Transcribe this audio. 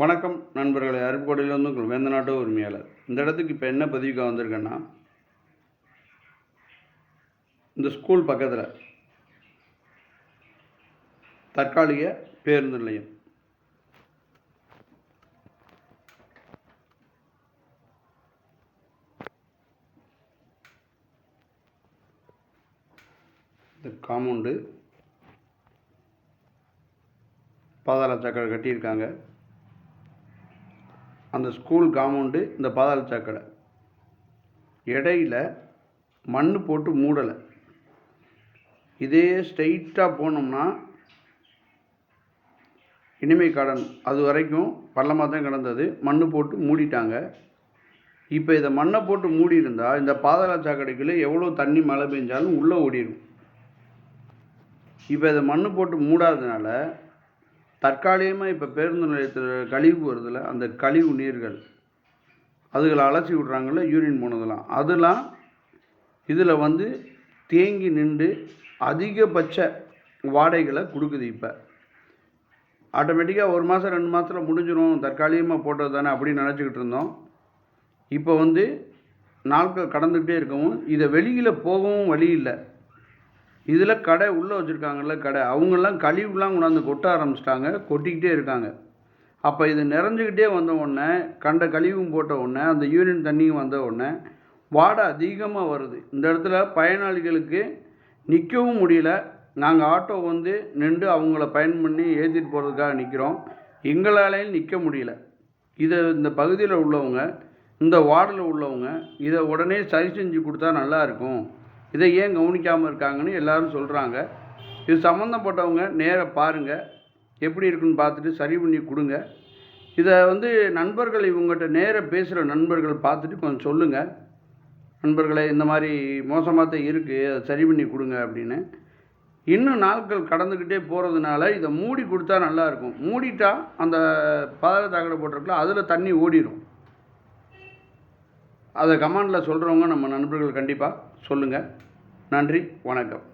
வணக்கம் நண்பர்களே அருப்புக்கோட்டையிலேருந்து உங்கள் வேந்த நாட்டு உரிமையாளர். இந்த இடத்துக்கு இப்போ என்ன பதிவுக்கு வந்திருக்கேன்னா இந்த ஸ்கூல் பக்கத்தில் தற்காலிக பேருந்து நிலையம். இந்த காம்பவுண்டு பாதாள கட்டியிருக்காங்க. அந்த ஸ்கூல் காம்பவுண்டு இந்த பாதாள சாக்கடை. இடையில மண் போட்டு மூடலை. இதே ஸ்ட்ரைட்டாக போனோம்னா இனிமை கார்டன் அது வரைக்கும் பள்ளமாக தான் கிடந்தது. மண் போட்டு மூடிட்டாங்க. இப்போ இதை மண்ணை போட்டு மூடி இருந்தால் இந்த பாதாள சாக்கடைக்குள்ளே எவ்வளோ தண்ணி மழை பெஞ்சாலும் உள்ளே ஓடிடும் இப்போ இதை மண் போட்டு மூடாததுனால தற்காலிகமாக இப்போ பேருந்து நிலையத்தில் கழிவு வருதுல்ல அந்த கழிவு நீர்கள் அதுகளை அலசி விட்றாங்கல்ல யூரின் போனதெல்லாம். அதெல்லாம் இதில் வந்து தேங்கி நின்று அதிகபட்ச வாடகைகளை கொடுக்குது இப்போ. ஆட்டோமேட்டிக்காக ஒரு மாதம் ரெண்டு மாதத்தில் முடிஞ்சிடும் தற்காலிகமாக போட்டது தானே அப்படின்னு நினச்சிக்கிட்டு இருந்தோம். இப்போ வந்து நாட்கள் கடந்துக்கிட்டே இருக்கவும் இதை வெளியில் போகவும் வழி இல்லை. இதில் கடை உள்ளே வச்சுருக்காங்கல்ல கடை. அவங்கெல்லாம் கழிவுலாம் கொண்டாந்து கொட்ட ஆரம்பிச்சிட்டாங்க கொட்டிக்கிட்டே இருக்காங்க. அப்போ இது நிறைஞ்சிக்கிட்டே வந்த உடனே கண்ட கழிவும் போட்ட உடனே அந்த யூரின் தண்ணியும் வந்த உடனே வாடை அதிகமாக வருது. இந்த இடத்துல பயனாளிகளுக்கு நிற்கவும் முடியல. நாங்கள் ஆட்டோ வந்து நின்று அவங்கள பயன் பண்ணி ஏற்றிட்டு போகிறதுக்காக நிற்கிறோம். எங்களாலேயும் நிற்க முடியல. இதை இந்த பகுதியில் உள்ளவங்க இந்த வார்டில் உள்ளவங்க இதை உடனே சரி செஞ்சு கொடுத்தா நல்லாயிருக்கும் இதை ஏன் கவனிக்காமல் இருக்காங்கன்னு எல்லாரும் சொல்கிறாங்க இது சம்மந்தப்பட்டவங்க நேராக பாருங்கள் எப்படி இருக்குன்னு பார்த்துட்டு சரி பண்ணி கொடுங்க. இதை வந்து நண்பர்கள் இவங்ககிட்ட நேராக பேசுகிற நண்பர்கள் பார்த்துட்டு கொஞ்சம் சொல்லுங்கள் நண்பர்களே இந்த மாதிரி மோசமாக தான் இருக்குது அதை சரி பண்ணி கொடுங்க அப்படின்னு. இன்னும் நாட்கள் கடந்துக்கிட்டே போகிறதுனால இதை மூடி கொடுத்தா நல்லாயிருக்கும் மூடிட்டால் அந்த பாதாள தகடை போட்டிருக்கல அதில் தண்ணி ஓடிடும் அதை கமெண்டில் சொல்கிறவங்க நம்ம நண்பர்கள் கண்டிப்பாக சொல்லுங்கள் நன்றி வணக்கம்.